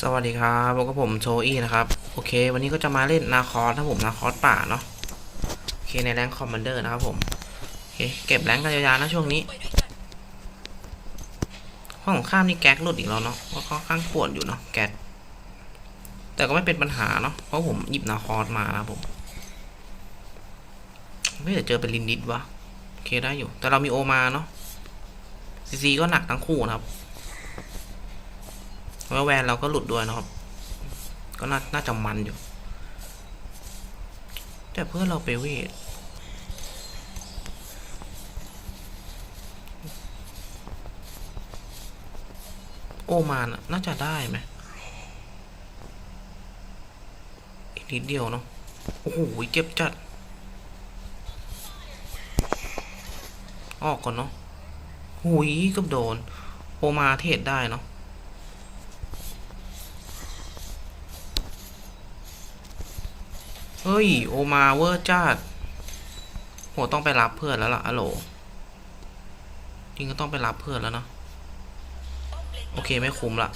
สวัสดีครับพบกับผมโชอี้นะครับ โอเค วันนี้ก็จะมาเล่นนาคอสนะผมนาคอสป่าเนาะ โอเค ในแรงคอมมานเดอร์นะครับผม โอเค เก็บแรงกันยาวๆนะช่วงนี้ห้องของข้ามนี่แก๊กหลุดอีกแล้วเนาะก็ค่อนข้างปวดอยู่เนาะ แก๊ก แต่ก็ไม่เป็นปัญหาเนาะ เพราะผมหยิบนาคอสมานะผม ไม่แต่เจอเป็นลินดิสวะ โอเคได้อยู่ แต่เรามีโอมาเนาะซีซีก็หนักทั้งคู่นะครับ แล้วแวนเราก็หลุดด้วยนะครับ ก็น่าน่าจะมันอยู่ แต่เพื่อนเราไปเวทโอมานน่าจะได้ไหมอีกนิดเดียวเนาะโอ้โหเจ็บจัด ออกก่อนเนาะหุยเกับโดน โอมาเทศได้เนาะ เฮ้ย โอมาเวอร์จัดโหต้องไปรับเพื่อนแล้วล่ะอะโหลจริงก็ต้องไปรับเพื่อนแล้วเนาะโอเคไม่คุ้มละ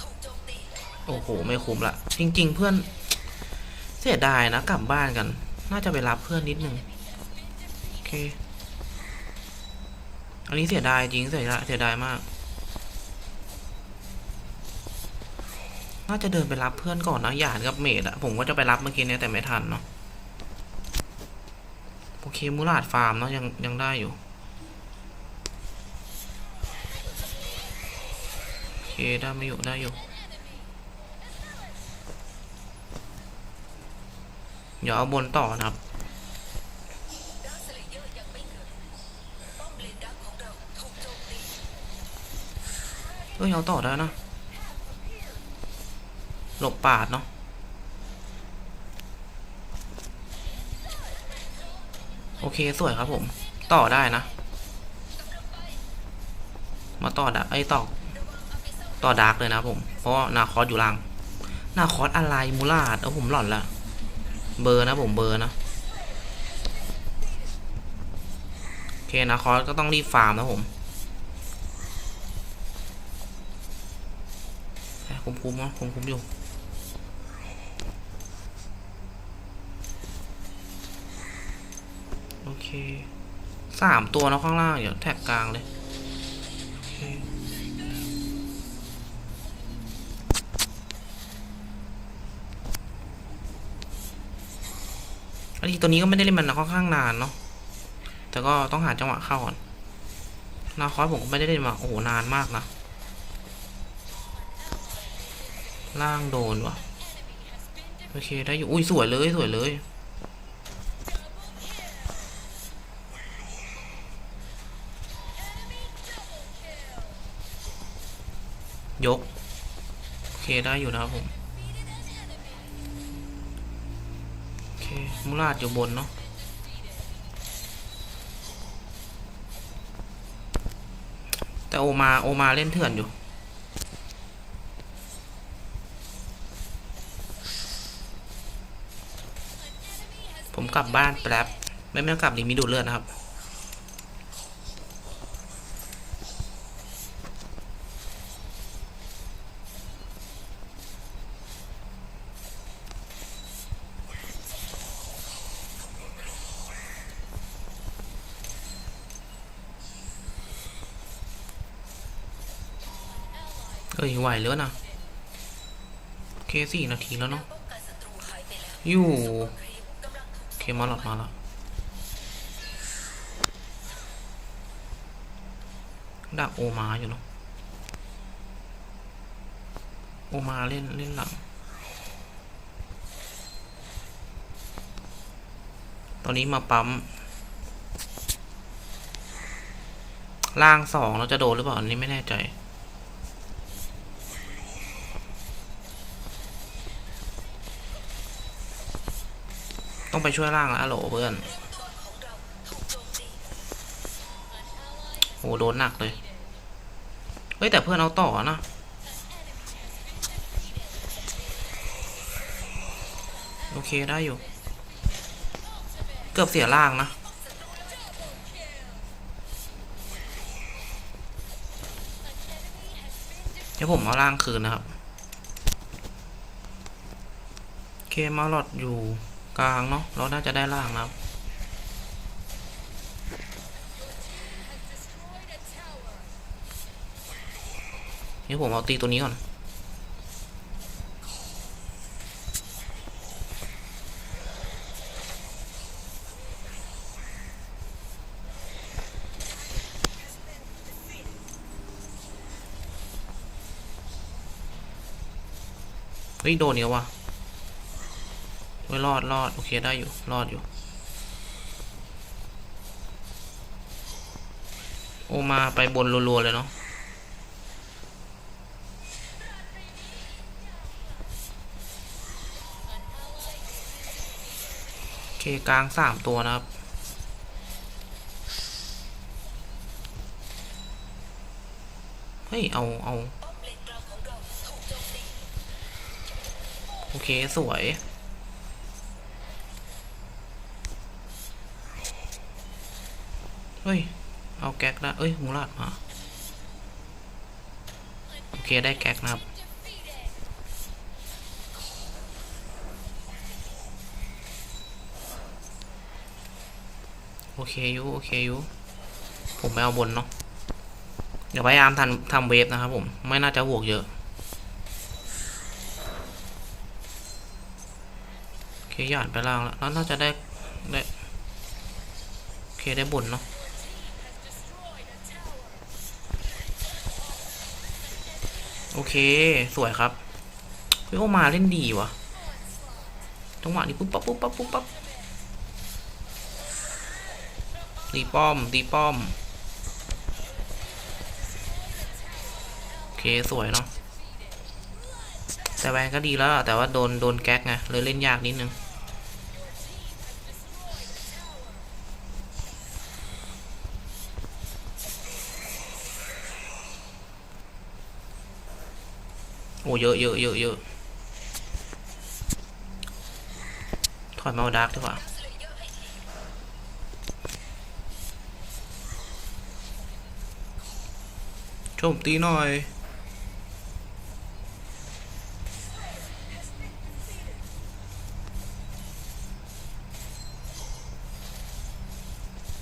โอ้โหไม่คุ้มละจริง ๆ เพื่อน เสียดายนะกลับบ้านกัน น่าจะไปรับเพื่อนนิดนึงโอเค อันนี้เสียดายจริงเสียดายเสียดายมาก น่าจะเดินไปรับเพื่อนก่อนนะหยานกับเมดอะผมก็จะไปรับเมื่อกี้เนี้ยแต่ไม่ทันเนาะ เคมูลาดฟาร์มเนาะยังยังได้อยู่ โอเค ได้ไม่อยู่ได้อยู่ เดี๋ยวเอาบนต่อนะครับเอ้ยเอาต่อได้นะ หลบปาดเนาะ เคสวยครับผม ต่อได้นะ มาต่อดาไอ้ต่อต่อดาร์กเลยนะผม เพราะนาคอสอยู่ล่าง นาคอสอะไรมูลาดเอาผมหล่อนละเบอร์นะผมเบอร์นะโอเคนาคอสก็ต้องรีบฟาร์มนะผมคุ้มๆนะคุ้มคุ้มๆอยู่ โอ เคสามตัวนะข้างล่าง เดี๋ยวแท็กกลางเลยโอเคอันนี้ตัวนี้ก็ไม่ได้เล่นมันนะค่อนข้างนานเนาะแต่ก็ต้องหาจังหวะเข้าก่อนนาคอสผมก็ไม่ได้เล่นมา โอ้โห นานมากนะ ล่างโดนวะโอเค ได้อยู่ อุ้ย สวยเลย สวยเลย ยก โอเคได้อยู่นะครับผม โอเคมูลาดอยู่บนเนาะแต่โอมาโอมาเล่นเถื่อนอยู่ผมกลับบ้านแป๊บไม่ไม่ต้องกลับดิมีดูดเลือดนะครับ เอ้ยไหวแล้วนะเคสี่นาทีแล้วเนาะอยู่เคมาหลอดมาแล้วดักโอมาอยู่เนาะโอมาเล่นเล่นหลัง ตอนนี้มาปั๊มล่างสองเราจะโดนหรือเปล่าอันนี้ไม่แน่ใจ ต้องไปช่วยล่างแล้วโหลเพื่อนโหโดนหนักเลย เฮ้ยแต่เพื่อนเอาต่อนะโอเคได้อยู่ เกือบเสียล่างนะเดี๋ยวผมเอาล่างคืนนะครับ เคมาลอดอยู่ กลางเนาะเราน่าจะได้ล่างนะครับเดี๋ยวผมเอาตีตัวนี้ก่อน เฮ้ย โดนเนี้ยววะไม่รอดรอดโอเคได้อยู่รอดอยู่ โอมาไปบนรัวๆเลยเนาะโอเคกลางสามตัวนะครับเฮ้ย เอาเอาโอเค สวย เฮ้ย เอาแก๊กได้เอ้ยมูลาดมา โอเคได้แก๊กนะครับ โอเคอยูโอเคอยูผมไปเอาบนเนาะ เดี๋ยวพยายามทำทำเวฟนะครับผม ไม่น่าจะบวกเยอะ โอเคหยาดไปล่างแล้วแล้วน่าจะได้ได้ โอเคได้บนเนาะ โอเค สวยครับเฮ้ยโอมาเล่นดีวะจังหวะนี้ปุ๊บปั๊บปุ๊บปั๊บปุ๊บปั๊บตีป้อมตีป้อม โอเค สวยเนาะแต่แวนก็ดีแล้ว แต่ว่าโดน โดนแก๊กไงเลยเล่นยากนิดนึง อ้เยอะเยอะเยอะเยอะถอยมาเอาดาร์กดีกว่าโจมตีหน่อย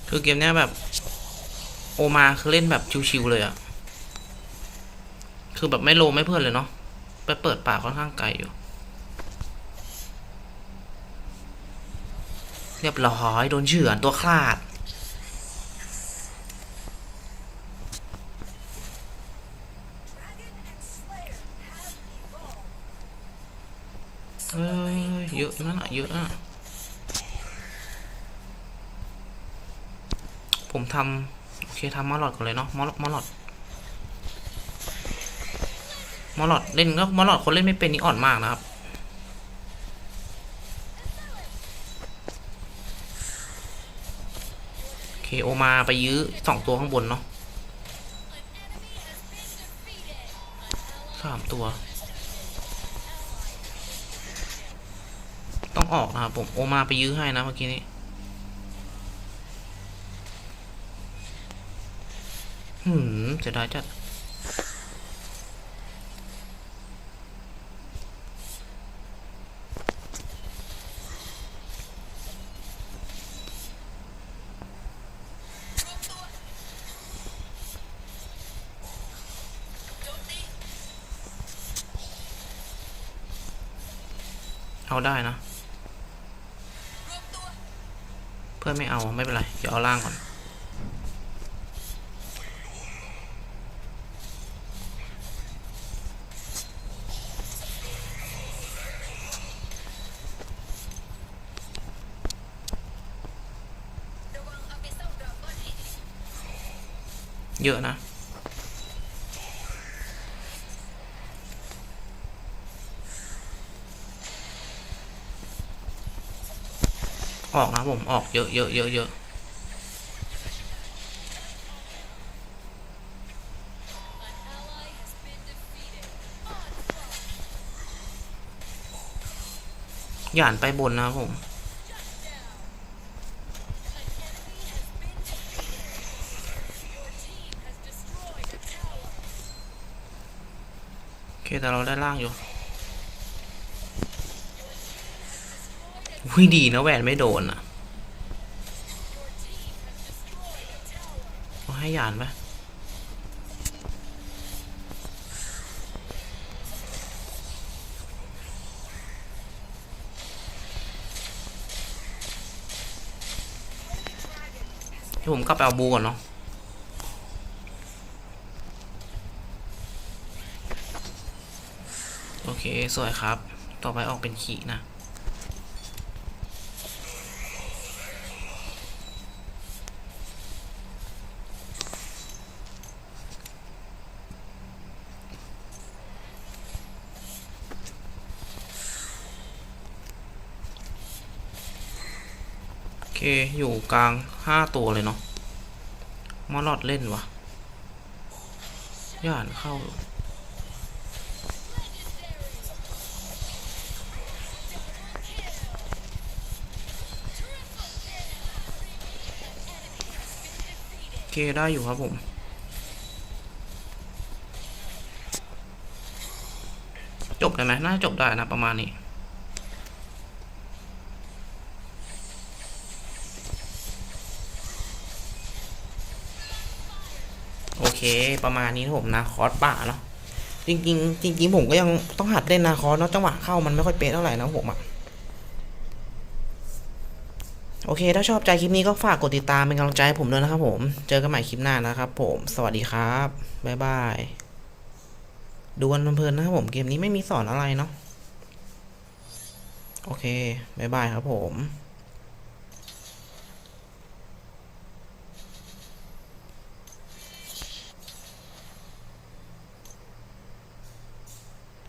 คือเกมเนี้ยแบบ โอมาคือเล่นแบบชิวๆเลยอะคือแบบไม่โลไม่เพื่อนเลยเนาะ ไปเปิดป่าค่อนข้างไกลอยู่ เรียบร้อยโดนเฉือนตัวคลาด เอ้ยเยอะนั่นอะเยอะอะผมทำโอเคทำมอลลอดก่อนเลยเนาะมอลมอลลอด มอลลอดเล่นก็มอลลอดคนเล่นไม่เป็นนี่อ่อนมากนะครับ โอเคโอมาไปยื้อสองตัวข้างบนเนาะสามตัว ต้องออกนะครับผมโอมาไปยื้อให้นะเมื่อกี้นี้หืมเสียดายจัด เอาได้นะ เพื่อนไม่เอาไม่เป็นไร เดี๋ยวเอาล่างก่อน เยอะนะ ออกนะผมออกเยอะเยอะเยอะเยอะหย่านไปบนนะครับผมโอเคแต่เราได้ล่างอยู่ อุ้ยดีนะแหวนไม่โดนอะเอาให้ยานไปให้ผมกลับไปเอาบูก่อนเนาะโอเค สวยครับ ต่อไปออกเป็นขีนะ อเคอยู่กลางห้าตัวเลยเนาะมอลอดเล่นวะย่านเข้า โอเค ได้อยู่ครับผมจบได้ไหมน่าจบได้นะ ประมาณนี้ ประมาณนี้นะผมนะคอร์สป่าเนาะจริงๆจริงๆผมก็ยังต้องหัดเล่นนาคอร์สเนาะจังหวะเข้ามันไม่ค่อยเป๊ะเท่าไหร่นะผมอะโอเค ถ้าชอบใจคลิปนี้ก็ฝากกดติดตามเป็นกำลังใจให้ผมด้วยนะครับผม เจอกันใหม่คลิปหน้านะครับผม สวัสดีครับ บ๊ายบาย ดูกันเพลินๆนะครับผม เกมนี้ไม่มีสอนอะไรเนาะ โอเค บ๊ายบายครับผม